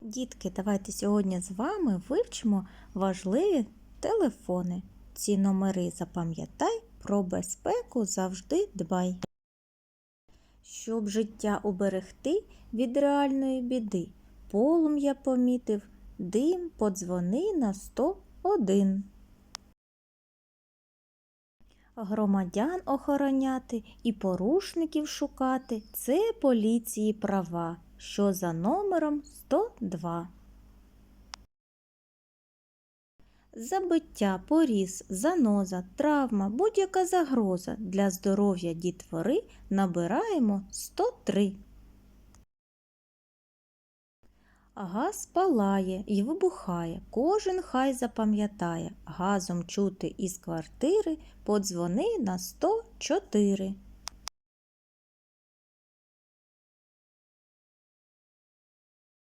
Дітки, давайте сьогодні з вами вивчимо важливі телефони. Ці номери запам'ятай, про безпеку завжди дбай. Щоб життя уберегти від реальної біди, полум'я помітив, дим подзвони на 101. Громадян охороняти і порушників шукати це поліції права, що за номером 102. Забиття, поріз, заноза, травма, будь-яка загроза для здоров'я дітвори набираємо 103. Газ палає і вибухає, кожен хай запам'ятає, газом чути із квартири, подзвони на 104.